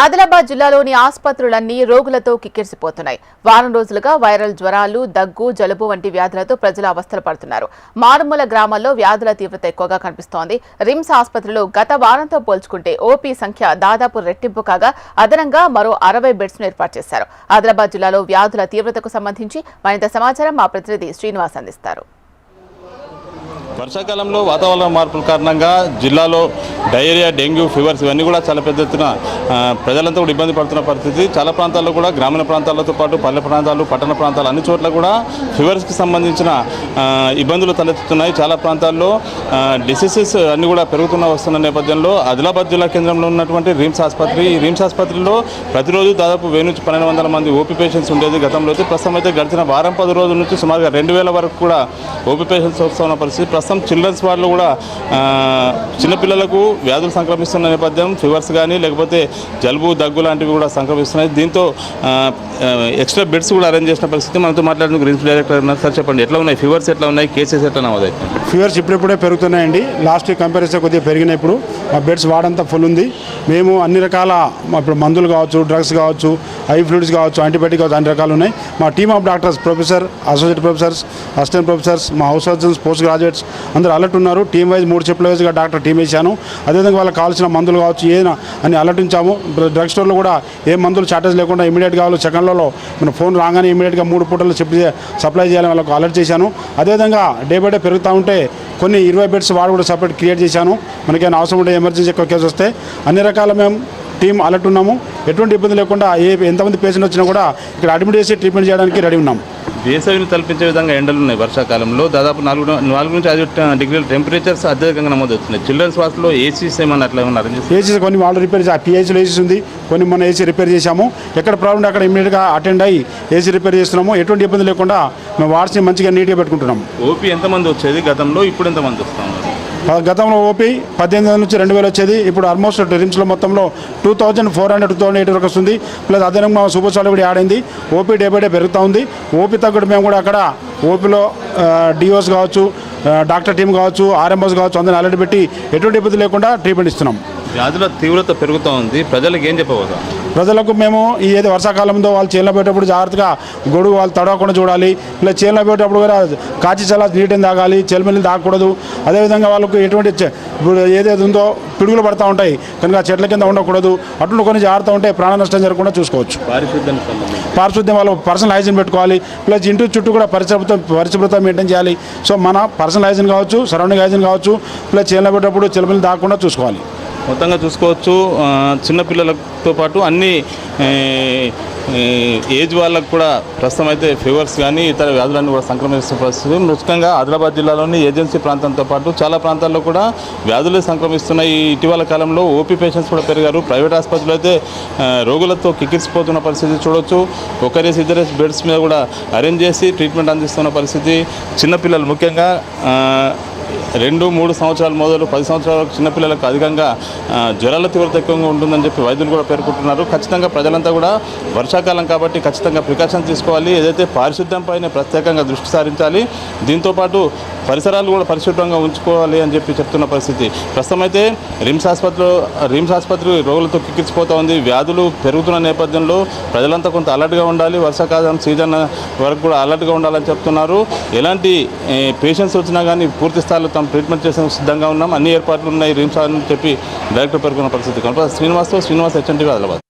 ఆదిలాబాద్ జిల్లాలోని ఆసుపత్రులన్నీ రోగులతో కిక్కిరిసిపోతున్నాయి. వారం రోజులుగా వైరల్ జ్వరాలు దగ్గు జలుబు వంటి వ్యాధులతో ప్రజలు అవస్థలు పడుతున్నారు. మారుమూల గ్రామాల్లో వ్యాధుల తీవ్రత ఎక్కువగా కనిపిస్తోంది. రిమ్స్ ఆసుపత్రిలో గత వారంతో పోల్చుకుంటే ఓపీ సంఖ్య దాదాపు రెట్టింపు కాగా అదనంగా మరో అరవై బెడ్స్ను ఏర్పాటు చేశారు. ఆదిలాబాద్ జిల్లాలో వ్యాధుల తీవ్రతకు సంబంధించి మరింత సమాచారం మా ప్రతినిధి శ్రీనివాస్ అందిస్తారు. వర్షాకాలంలో వాతావరణ మార్పుల కారణంగా జిల్లాలో డయేరియా డెంగ్యూ ఫీవర్స్ ఇవన్నీ కూడా చాలా పెద్ద ఎత్తున ప్రజలంతా కూడా ఇబ్బంది పడుతున్న పరిస్థితి. చాలా ప్రాంతాల్లో కూడా గ్రామీణ ప్రాంతాలతో పాటు పల్లె ప్రాంతాలు పట్టణ ప్రాంతాలు అన్ని చోట్ల కూడా ఫీవర్స్కి సంబంధించిన ఇబ్బందులు తలెత్తుతున్నాయి. చాలా ప్రాంతాల్లో డిసీజెస్ అన్ని కూడా పెరుగుతున్న వస్తున్న నేపథ్యంలో ఆదిలాబాద్ జిల్లా కేంద్రంలో ఉన్నటువంటి రిమ్స్ ఆసుపత్రి ఈ రిమ్స్ ఆసుపత్రిలో ప్రతిరోజు దాదాపు వెయ్యి నుంచి పన్నెండు వందల మంది ఓపీ పేషెంట్స్ ఉండేది గతంలో అయితే. ప్రస్తుతం అయితే గడిచిన వారం పది రోజుల నుంచి సుమారుగా రెండు వేల వరకు కూడా ఓపీ పేషెంట్స్ వస్తున్న పరిస్థితి. ప్రస్తుతం చిల్డ్రన్స్ వార్డులో కూడా చిన్నపిల్లలకు వ్యాధులు సంక్రమిస్తున్న నేపథ్యం ఫీవర్స్ కానీ లేకపోతే జలుబు దగ్గు లాంటివి కూడా సంక్రమిస్తున్నాయి. దీంతో ఎక్స్ట్రా బెడ్స్ కూడా అరేంజ్ చేసిన పరిస్థితి మనతో మాట్లాడిన గ్రీన్స్ డైరెక్టర్ ఉన్నారు. సార్ చెప్పండి ఎట్లా ఉన్నాయి? ఫీవర్స్ ఎట్లా ఉన్నాయి? కేసెస్ ఎట్లా ఉన్నాయి ఫీవర్స్ ఇప్పుడిప్పుడే పెరుగుతున్నాయండి. లాస్ట్ కంపారిజన్ కొద్దిగా పెరిగినప్పుడు మా బెడ్స్ వాడంతా ఫుల్ ఉంది. మేము అన్ని రకాల ఇప్పుడు మందులు కావచ్చు డ్రగ్స్ కావచ్చు ఐ ఫ్లూయిడ్స్ కావచ్చు యాంటీబయాటిక్ కావచ్చు అన్ని రకాలు ఉన్నాయి. మా team of doctors professor associate professors assistant professors మా హౌస్ సర్జన్స్ పోస్ట్ గ్రాడ్యుయేట్స్ అందరూ అలర్ట్ ఉన్నారు. టీమ్ వైజ్ మూడు చెప్పుల వైజ్గా డాక్టర్ టీం వేశాను. అదేవిధంగా వాళ్ళకి కావాల్సిన మందులు కావచ్చు ఏదైనా అని అలర్టించాము. డ్రగ్ స్టోర్లో కూడా ఏ మందులు షార్టేజ్ లేకుండా ఇమీడియట్ కావాలి సెకండ్లలో మన ఫోన్ రాగానే ఇమీడియట్గా మూడు పూటలు చెప్పి సప్లై చేయాలని వాళ్ళకు అలర్ట్ చేశాను. అదేవిధంగా డే బై డే పెరుగుతూ ఉంటే కొన్ని ఇరవై బెడ్స్ వాడు కూడా సపరేట్ క్రియేట్ చేశాను. మనకేమైనా అవసరం ఉంటే ఎమర్జెన్సీ ఎక్కువ కేసు వస్తే అన్ని రకాల మేము టీం అలర్ట్ ఉన్నాము. ఎటువంటి ఇబ్బంది లేకుండా ఏ ఎంతమంది పేషెంట్ వచ్చినా కూడా ఇక్కడ అడ్మిట్ చేసి ట్రీట్మెంట్ చేయడానికి రెడీ ఉన్నాం వేసవిని తలపించే విధంగా ఎండలు ఉన్నాయి వర్షాకాలంలో. దాదాపు నాలుగు నాలుగు నుంచి ఐదు డిగ్రీల టెంపరేచర్స్ అత్యధికంగా నమోదవుతున్నాయి. చిల్డ్రన్స్ వాస్లో ఏసీస్ ఏమన్నా అట్లా ఏమన్నా అరేంజ్ చేస్తారు ఏసీ కొన్ని వాళ్ళు రిపేర్ చేసి పిహెచ్లో ఏసీ ఉంది. కొన్ని మన ఏసీ రిపేర్ చేశాము. ఎక్కడ ప్రాబ్లం అక్కడ ఇమీడియట్గా అటెండ్ అయ్యి ఏసీ రిపేర్ చేస్తున్నాము. ఎటువంటి ఇబ్బంది లేకుండా మేము వాడ్స్ని మంచిగా నీట్గా పెట్టుకుంటున్నాము. ఓపీ ఎంతమంది వచ్చేది గతంలో? ఇప్పుడు ఎంతమంది వస్తున్నారు? ప- గతంలో ఓపీ పద్దెనిమిది వందల నుంచి రెండు వేలు వచ్చేది. ఇప్పుడు ఆల్మోస్ట్ రిమ్స్లో మొత్తంలో two thousand four hundred two thousand eight వరకు వస్తుంది. ప్లస్ అదనంగా మా సూపర్ స్టార్ కూడా ఆడింది ఓపీ డే బై డే పెరుగుతూ ఉంది. ఓపీ తగ్గట్టు మేము కూడా అక్కడ ఓపీలో డిఓస్ కావచ్చు డాక్టర్ టీం కావచ్చు ఆర్ఎంఓస్ కావచ్చు అందరిని అలర్ట్ పెట్టి ఎటువంటి ఇబ్బంది లేకుండా ట్రీట్మెంట్ ఇస్తున్నాం. వ్యాధుల తీవ్రత పెరుగుతూ ఉంది ప్రజలకు ఏం చెప్పబోతా? ప్రజలకు మేము ఈ ఏదో వర్షాకాలంలో వాళ్ళు చేనులో పెట్టేటప్పుడు జాగ్రత్తగా గొడుగు వాళ్ళు తడవకుండా చూడాలి. ఇలా చేనులో పెట్టేటప్పుడు కూడా కాచి చల్ల నీటిని తాగాలి చెల్మెల్ని తాగకూడదు. అదేవిధంగా వాళ్ళకు ఎటువంటి ఇప్పుడు ఏదైతే ఉందో పిడుగులు పడతా ఉంటాయి. కనుక చెట్ల కింద ఉండకూడదు. అట్లు కొన్ని జాగ్రత్త ఉంటే ప్రాణ నష్టం జరగకుండా చూసుకోవచ్చు. పారిశుద్ధ్యం వాళ్ళు పర్సనల్ హైజీన్ పెట్టుకోవాలి. ప్లస్ ఇంటి చుట్టూ కూడా పరిశుభ్రత పరిశుభ్రత మెయింటైన్ చేయాలి. సో మన పర్సనల్ హైజీన్ కావచ్చు సరౌండింగ్ హైజీన్ కావచ్చు. ప్లస్ చేనులో పెట్టేటప్పుడు చెల్మెల్ని తాగకుండా చూసుకోవాలి. మొత్తంగా చూసుకోవచ్చు. చిన్నపిల్లలతో పాటు అన్ని ఏజ్ వాళ్ళకు కూడా ప్రస్తుతం అయితే ఫీవర్స్ కానీ ఇతర వ్యాధులన్నీ కూడా సంక్రమిస్తున్న పరిస్థితి. ముఖ్యంగా ఆదిలాబాద్ జిల్లాలోని ఏజెన్సీ ప్రాంతంతో పాటు చాలా ప్రాంతాల్లో కూడా వ్యాధులు సంక్రమిస్తున్నాయి. ఇటీవల కాలంలో ఓపీ పేషెంట్స్ కూడా పెరిగారు. ప్రైవేట్ ఆసుపత్రులు అయితే రోగులతో కిక్కిరిసిపోతున్న పరిస్థితి చూడొచ్చు. ఒకరేసి ఇద్దరేసి బెడ్స్ మీద కూడా అరేంజ్ చేసి ట్రీట్మెంట్ అందిస్తున్న పరిస్థితి. చిన్నపిల్లలు ముఖ్యంగా రెండు మూడు సంవత్సరాల మొదలు పది సంవత్సరాల చిన్నపిల్లలకు అధికంగా జ్వరాల తీవ్రత ఎక్కువగా ఉంటుందని చెప్పి వైద్యులు కూడా పేర్కొంటున్నారు. ఖచ్చితంగా ప్రజలంతా కూడా వర్షాకాలం కాబట్టి ఖచ్చితంగా ప్రికాషన్ తీసుకోవాలి. ఏదైతే పారిశుద్ధ్యం పైన ప్రత్యేకంగా దృష్టి సారించాలి దీంతోపాటు పరిసరాలు కూడా పరిశుభ్రంగా ఉంచుకోవాలి అని చెప్పి చెప్తున్న పరిస్థితి. ప్రస్తుతం అయితే రిమ్స్ ఆసుపత్రిలో రిమ్స్ ఆసుపత్రి రోగులతో కిక్కిరిసిపోతూ ఉంది. వ్యాధులు పెరుగుతున్న నేపథ్యంలో ప్రజలంతా కొంత అలర్ట్గా ఉండాలి. వర్షాకాలం సీజన్ వరకు కూడా అలర్ట్గా ఉండాలని చెప్తున్నారు. ఎలాంటి పేషెంట్స్ వచ్చినా కానీ పూర్తి స్థాయిలో తాము ట్రీట్మెంట్ చేసేందుకు సిద్ధంగా ఉన్నాం. అన్ని ఏర్పాట్లు ఉన్నాయి. రిమ్స్ అని చెప్పి డైరెక్టర్ పేర్కొన్న పరిస్థితి. కనుక శ్రీనివాస్తో శ్రీనివాస్ హెచ్ఎన్టీవీ ఆదిలాబాద్